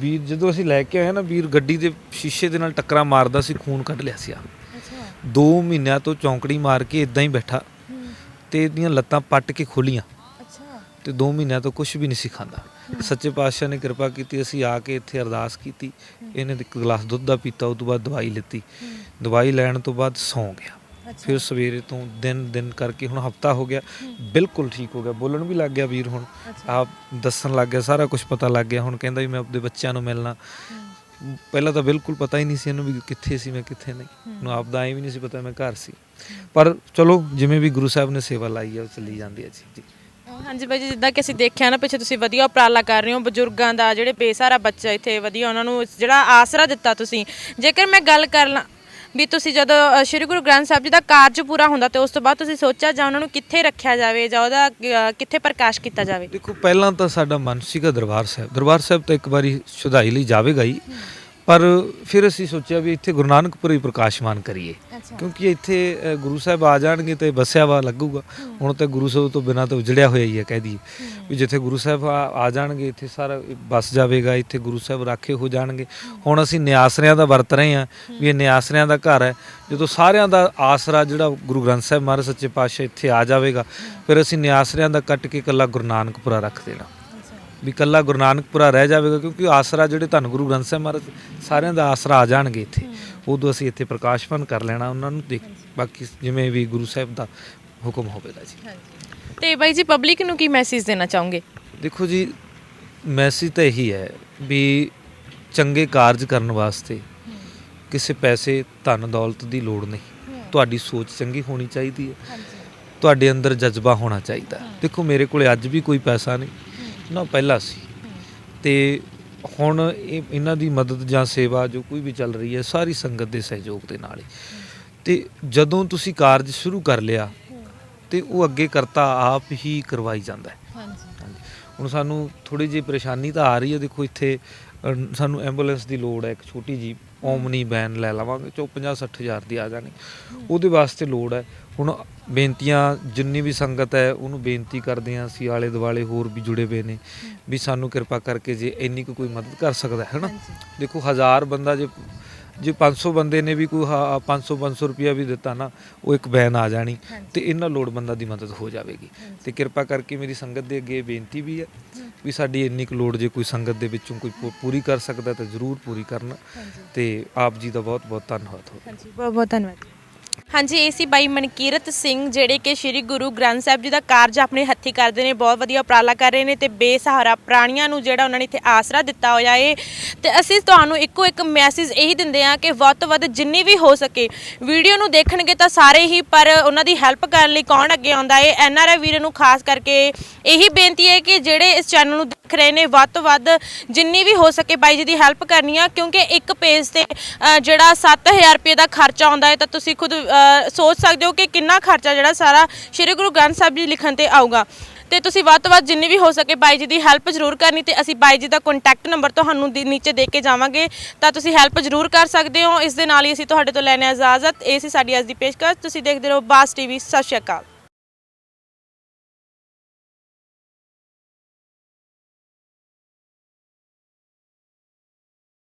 ਵੀਰ ਜਦੋਂ ਅਸੀਂ ਲੈ ਕੇ ਆਏ ਨਾ ਵੀਰ ਗੱਡੀ ਦੇ ਸ਼ੀਸ਼ੇ ਦੇ ਨਾਲ ਟੱਕਰਾਂ ਮਾਰਦਾ ਸੀ ਖੂਨ ਕੱਢ ਲਿਆ ਸੀ ਆ। ਅੱਛਾ। 2 ਮਹੀਨਿਆਂ ਤੋਂ ਚੌਂਕੜੀ ਮਾਰ ਕੇ ਇਦਾਂ ਹੀ ਬੈਠਾ। ਤੇ ਇਹਦੀਆਂ ਲੱਤਾਂ ਪੱਟ ਕੇ ਖੋਲੀਆਂ। ਤੇ 2 ਮਹੀਨਿਆਂ ਤੋਂ ਕੁਝ ਵੀ ਨਹੀਂ ਸੀ ਖਾਂਦਾ। ਸੱਚੇ ਪਾਤਸ਼ਾਹ ਨੇ ਕਿਰਪਾ ਕੀਤੀ ਅਸੀਂ ਆ ਕੇ ਇੱਥੇ ਅਰਦਾਸ ਕੀਤੀ। ਇਹਨੇ ਇੱਕ ਗਲਾਸ ਦੁੱਧ ਦਾ ਪੀਤਾ ਉਸ ਤੋਂ ਬਾਅਦ ਦਵਾਈ ਲਿੱਤੀ। ਦਵਾਈ ਲੈਣ ਤੋਂ ਬਾਅਦ ਸੌਂ ਗਿਆ। ਫਿਰ ਸਵੇਰੇ ਤੋਂ ਦਿਨ ਦਿਨ ਕਰਕੇ ਹੁਣ ਹਫਤਾ ਹੋ ਗਿਆ। ਬਿਲਕੁਲ ਠੀਕ ਹੋ ਗਿਆ। ਬੋਲਣ ਵੀ ਲੱਗ ਗਿਆ ਵੀਰ ਹੁਣ। ਆਪ ਦੱਸਣ ਲੱਗ ਗਿਆ ਸਾਰਾ ਕੁਝ ਪਤਾ ਲੱਗ ਗਿਆ। ਹੁਣ ਕਹਿੰਦਾ ਵੀ ਮੈਂ ਆਪਣੇ ਬੱਚਿਆਂ ਨੂੰ ਮਿਲਣਾ। ਪਹਿਲਾਂ ਤਾਂ ਬਿਲਕੁਲ ਪਤਾ ਹੀ ਨਹੀਂ ਸੀ ਇਹਨੂੰ ਵੀ ਕਿੱਥੇ ਸੀ ਮੈਂ ਕਿੱਥੇ ਨਹੀਂ। ਨੂੰ ਆਪ ਦਾ ਐਂ ਵੀ ਨਹੀਂ ਸੀ ਪਤਾ ਮੈਂ ਘਰ ਸੀ। ਪਰ ਚਲੋ ਜਿਵੇਂ ਵੀ ਗੁਰੂ ਸਾਹਿਬ ਨੇ ਸੇਵਾ ਲਾਈ ਹੈ ਉਹ ਚੱਲੀ ਜਾਂਦੀ ਹੈ ਜੀ ਜੀ। ਹਾਂਜੀ ਬਾਈ ਜੀ ਜਿੱਦਾਂ ਕਿ ਅਸੀਂ ਦੇਖਿਆ ਨਾ ਪਿੱਛੇ ਤੁਸੀਂ ਵਧੀਆ ਉਪਰਾਲਾ ਕਰ ਰਹੇ ਹੋ ਬਜ਼ੁਰਗਾਂ ਦਾ ਜਿਹੜੇ ਬੇਸਹਾਰਾ ਬੱਚਾ ਇੱਥੇ ਵਧੀਆ ਉਹਨਾਂ ਨੂੰ ਜਿਹੜਾ ਆਸਰਾ ਦਿੱਤਾ ਤੁਸੀਂ। ਜੇਕਰ ਮੈਂ ਗੱਲ ਕਰ ਲਾਂ ਵੀ ਤੁਸੀਂ ਜਦੋਂ ਅ, ਸ਼੍ਰੀ ਗੁਰੂ ਗ੍ਰੰਥ ਸਾਹਿਬ ਜੀ ਦਾ ਕਾਰਜ ਪੂਰਾ ਹੁੰਦਾ ਤੇ ਉਸ ਤੋਂ ਬਾਅਦ ਤੁਸੀਂ ਸੋਚਿਆ ਜਾਂ ਉਹਨਾਂ ਨੂੰ ਕਿੱਥੇ ਰੱਖਿਆ ਜਾਵੇ ਜਾਂ ਉਹਦਾ ਅ, ਕਿੱਥੇ ਪ੍ਰਕਾਸ਼ ਕੀਤਾ ਜਾਵੇ? ਦੇਖੋ ਪਹਿਲਾਂ ਤਾਂ ਸਾਡਾ ਮਨ ਸੀਗਾ ਦਰਬਾਰ ਸਾਹਿਬ। ਦਰਬਾਰ ਸਾਹਿਬ ਤਾਂ ਇੱਕ ਵਾਰੀ ਸ਼ੁਧਾਈ ਲਈ ਜਾਵੇਗਾ ਹੀ। ਪਰ ਫਿਰ ਅਸੀਂ ਸੋਚਿਆ ਵੀ ਇੱਥੇ ਗੁਰੂ ਨਾਨਕਪੁਰ ਹੀ ਪ੍ਰਕਾਸ਼ਮਾਨ ਕਰੀਏ। ਕਿਉਂਕਿ ਇੱਥੇ ਅ, ਗੁਰੂ ਸਾਹਿਬ ਆ ਜਾਣਗੇ ਤੇ ਬਸਿਆ ਵਾ ਲੱਗੂਗਾ। ਹੁਣ ਤਾਂ ਗੁਰੂ ਸਾਹਿਬ ਤੋਂ ਬਿਨਾਂ ਤਾਂ ਉਜੜਿਆ ਹੋਇਆ ਹੀ ਹੈ ਕਹਿ ਦਈਏ। ਵੀ ਜਿੱਥੇ ਗੁਰੂ ਸਾਹਿਬ ਆ ਆ ਜਾਣਗੇ ਇੱਥੇ ਸਾਰਾ ਬਸ ਜਾਵੇਗਾ ਇੱਥੇ ਗੁਰੂ ਸਾਹਿਬ ਰਾਖੇ ਹੋ ਜਾਣਗੇ। ਹੁਣ ਅਸੀਂ ਨਿਆਸਰਿਆਂ ਦਾ ਵਰਤ ਰਹੇ ਹਾਂ ਵੀ ਇਹ ਨਿਆਸਰਿਆਂ ਦਾ ਘਰ ਹੈ। ਜਦੋਂ ਸਾਰਿਆਂ ਦਾ ਆਸਰਾ ਜਿਹੜਾ ਗੁਰੂ ਗ੍ਰੰਥ ਸਾਹਿਬ ਮਹਾਰਾਜ ਸੱਚੇ ਪਾਤਸ਼ਾਹ ਇੱਥੇ ਆ ਜਾਵੇਗਾ ਫਿਰ ਅਸੀਂ ਨਿਆਸਰਿਆਂ ਦਾ ਕੱਟ ਕੇ ਇਕੱਲਾ ਗੁਰੂ ਨਾਨਕਪੁਰਾ ਰੱਖ ਦੇਣਾ। ਵੀ ਇਕੱਲਾ ਗੁਰੂ ਨਾਨਕਪੁਰਾ ਰਹਿ ਜਾਵੇਗਾ ਕਿਉਂਕਿ ਆਸਰਾ ਜਿਹੜੇ ਧੰਨ ਗੁਰੂ ਗ੍ਰੰਥ ਸਾਹਿਬ ਮਹਾਰਾਜ ਸਾਰਿਆਂ ਦਾ ਆਸਰਾ ਆ ਜਾਣਗੇ ਇੱਥੇ। ਉਦੋਂ ਅਸੀਂ ਇੱਥੇ ਪ੍ਰਕਾਸ਼ਪਨ ਕਰ ਲੈਣਾ ਉਹਨਾਂ ਨੂੰ ਦੇਖ ਬਾਕੀ ਜਿਵੇਂ ਵੀ ਗੁਰੂ ਸਾਹਿਬ ਦਾ ਹੁਕਮ ਹੋਵੇਗਾ ਜੀ। ਤੇ ਬਾਈ ਜੀ ਪਬਲਿਕ ਨੂੰ ਕੀ ਮੈਸੇਜ ਦੇਣਾ ਚਾਹੋਗੇ? ਦੇਖੋ ਜੀ ਮੈਸੇਜ ਤਾਂ ਇਹੀ ਹੈ ਵੀ ਚੰਗੇ ਕਾਰਜ ਕਰਨ ਵਾਸਤੇ ਕਿਸੇ ਪੈਸੇ ਧਨ ਦੌਲਤ ਦੀ ਲੋੜ ਨਹੀਂ। ਤੁਹਾਡੀ ਸੋਚ ਚੰਗੀ ਹੋਣੀ ਚਾਹੀਦੀ ਹੈ। ਤੁਹਾਡੇ ਅੰਦਰ ਜਜ਼ਬਾ ਹੋਣਾ ਚਾਹੀਦਾ। ਦੇਖੋ ਮੇਰੇ ਕੋਲੇ ਅੱਜ ਵੀ ਕੋਈ ਪੈਸਾ ਨਹੀਂ। ਨਾ ਪਹਿਲਾਂ ਸੀ। ਤੇ ਹੁਣ ਇਹ ਇਹਨਾਂ ਦੀ ਮਦਦ ਜਾਂ ਸੇਵਾ ਜੋ ਕੋਈ ਵੀ ਚੱਲ ਰਹੀ ਹੈ ਸਾਰੀ ਸੰਗਤ ਦੇ ਸਹਿਯੋਗ ਦੇ ਨਾਲ ਹੀ। ਤੇ ਜਦੋਂ ਤੁਸੀਂ ਕਾਰਜ ਸ਼ੁਰੂ ਕਰ ਲਿਆ ਤੇ ਉਹ ਅੱਗੇ ਕਰਤਾ ਆਪ ਹੀ ਕਰਵਾਈ ਜਾਂਦਾ ਹੈ। ਹਾਂਜੀ। ਹੁਣ ਸਾਨੂੰ ਥੋੜੀ ਜਿਹੀ ਪਰੇਸ਼ਾਨੀ ਤਾਂ ਆ ਰਹੀ ਹੈ। ਦੇਖੋ ਇੱਥੇ ਸਾਨੂੰ ਐਂਬੂਲੈਂਸ ਦੀ ਲੋੜ ਹੈ ਇੱਕ ਛੋਟੀ ਜੀ ਓਮਨੀ ਵੈਨ ਲੈ ਲਵਾਂਗੇ ਚੋ 50 60 ਹਜ਼ਾਰ ਦੀ ਆ ਜਾਣੀ। ਉਹਦੇ ਵਾਸਤੇ ਲੋੜ ਹੈ। ਹੁਣ ਬੇਨਤੀਆਂ ਜਿੰਨੀ ਵੀ ਸੰਗਤ ਹੈ ਉਹਨੂੰ ਬੇਨਤੀ ਕਰਦੇ ਹਾਂ ਅਸੀਂ ਆਲੇ ਦੁਆਲੇ ਹੋਰ ਵੀ ਜੁੜੇ ਹੋਏ ਨੇ ਵੀ ਸਾਨੂੰ ਕਿਰਪਾ ਕਰਕੇ ਜੇ ਇੰਨੀ ਕੁ ਕੋਈ ਮਦਦ ਕਰ ਸਕਦਾ ਹੈ ਨਾ? ਦੇਖੋ ਹਜ਼ਾਰ ਬੰਦਾ ਜੇ ਜੇ 500 ਬੰਦੇ ਨੇ ਵੀ ਕੋਈ 500 500 ਰੁਪਿਆ ਵੀ ਦਿੱਤਾ ਨਾ ਉਹ ਇੱਕ ਵੈਨ ਆ ਜਾਣੀ ਤੇ ਇਹਨਾਂ ਲੋੜਵੰਦਾਂ ਦੀ ਮਦਦ ਹੋ ਜਾਵੇਗੀ। ਤੇ ਕਿਰਪਾ ਕਰਕੇ ਮੇਰੀ ਸੰਗਤ ਦੇ ਅੱਗੇ ਬੇਨਤੀ ਵੀ ਹੈ ਵੀ ਸਾਡੀ ਇੰਨੀ ਕੁ ਲੋੜ ਜੇ ਕੋਈ ਸੰਗਤ ਦੇ ਵਿੱਚੋਂ ਕੋਈ ਪੂਰੀ ਕਰ ਸਕਦਾ ਤਾਂ ਜ਼ਰੂਰ ਪੂਰੀ ਕਰਨਾ ਤੇ ਆਪ ਜੀ ਦਾ ਬਹੁਤ ਬਹੁਤ ਧੰਨਵਾਦ ਹੋਵੇ ਹਾਂਜੀ ਬਹੁਤ ਬਹੁਤ ਧੰਨਵਾਦ। ਹਾਂਜੀ ਇਹ ਸੀ ਬਾਈ ਮਨਕੀਰਤ ਸਿੰਘ ਜਿਹੜੇ ਕਿ ਸ੍ਰੀ ਗੁਰੂ ਗ੍ਰੰਥ ਸਾਹਿਬ ਜੀ ਦਾ ਕਾਰਜ ਆਪਣੇ ਹੱਥੀ ਕਰਦੇ ਨੇ ਬਹੁਤ ਵਧੀਆ ਉਪਰਾਲਾ ਕਰ ਰਹੇ ਨੇ ਤੇ ਬੇਸਹਾਰਾ ਪ੍ਰਾਣੀਆਂ ਨੂੰ ਜਿਹੜਾ ਉਹਨਾਂ ਨੇ ਇੱਥੇ ਆਸਰਾ ਦਿੱਤਾ ਹੋਇਆ ਏ। ਤੇ ਅਸੀਂ ਤੁਹਾਨੂੰ ਇੱਕੋ ਇੱਕ ਮੈਸੇਜ ਇਹੀ ਦਿੰਦੇ ਆ ਕਿ ਵੱਧ ਤੋਂ ਵੱਧ ਜਿੰਨੀ ਵੀ ਹੋ ਸਕੇ ਵੀਡੀਓ ਨੂੰ ਦੇਖਣਗੇ ਤਾਂ ਸਾਰੇ ਹੀ ਪਰ ਉਹਨਾਂ ਦੀ ਹੈਲਪ ਕਰਨ ਲਈ ਕੌਣ ਅੱਗੇ ਆਉਂਦਾ ਏ ਐੱਨ ਆਰ ਆਈ ਵੀਰ ਨੂੰ ਖਾਸ ਕਰਕੇ ਇਹੀ ਬੇਨਤੀ ਹੈ ਕਿ ਜਿਹੜੇ ਇਸ ਚੈਨਲ ਨੂੰ ਦੇਖ ਰਹੇ ਨੇ ਵੱਧ ਤੋਂ ਵੱਧ ਜਿੰਨੀ ਵੀ ਹੋ ਸਕੇ ਬਾਈ ਜੀ ਦੀ ਹੈਲਪ ਕਰਨੀ ਆ ਕਿਉਂਕਿ ਇੱਕ ਪੇਜ ਤੇ ਅ, ਜਿਹੜਾ 7000 ਰੁਪਏ ਦਾ ਖਰਚਾ ਆਉਂਦਾ ਹੈ ਤਾਂ ਤੁਸੀਂ ਖੁਦ ਸੋਚ ਸਕਦੇ ਹੋ ਕਿ ਕਿੰਨਾ ਖਰਚਾ ਜਿਹੜਾ ਸਾਰਾ ਸ੍ਰੀ ਗੁਰੂ ਗ੍ਰੰਥ ਸਾਹਿਬ ਜੀ ਲਿਖਣ ਤੇ ਆਊਗਾ। ਤੇ ਤੁਸੀਂ ਵੱਧ ਤੋਂ ਵੱਧ ਜਿੰਨੀ ਵੀ ਹੋ ਸਕੇ ਬਾਈ ਜੀ ਦੀ ਹੈਲਪ ਜ਼ਰੂਰ ਕਰਨੀ ਤੇ ਅਸੀਂ ਬਾਈ ਜੀ ਦਾ ਕੰਟੈਕਟ ਨੰਬਰ ਤੁਹਾਨੂੰ ਦੀ ਨੀਚੇ ਦੇ ਕੇ ਜਾਵਾਂਗੇ। ਤਾਂ ਤੁਸੀਂ ਹੈਲਪ ਜ਼ਰੂਰ ਕਰ ਸਕਦੇ ਹੋ। ਇਸ ਦੇ ਨਾਲ ਹੀ ਅਸੀਂ ਤੁਹਾਡੇ ਤੋਂ ਲੈਣੇ ਇਜਾਜ਼ਤ। ਇਹ ਸੀ ਸਾਡੀ ਅੱਜ ਦੀ ਪੇਸ਼ਕਸ਼। ਤੁਸੀਂ ਦੇਖਦੇ ਰਹੋ ਬਾਸ ਟੀਵੀ। ਸਤਿ ਸ਼੍ਰੀ ਅਕਾਲ।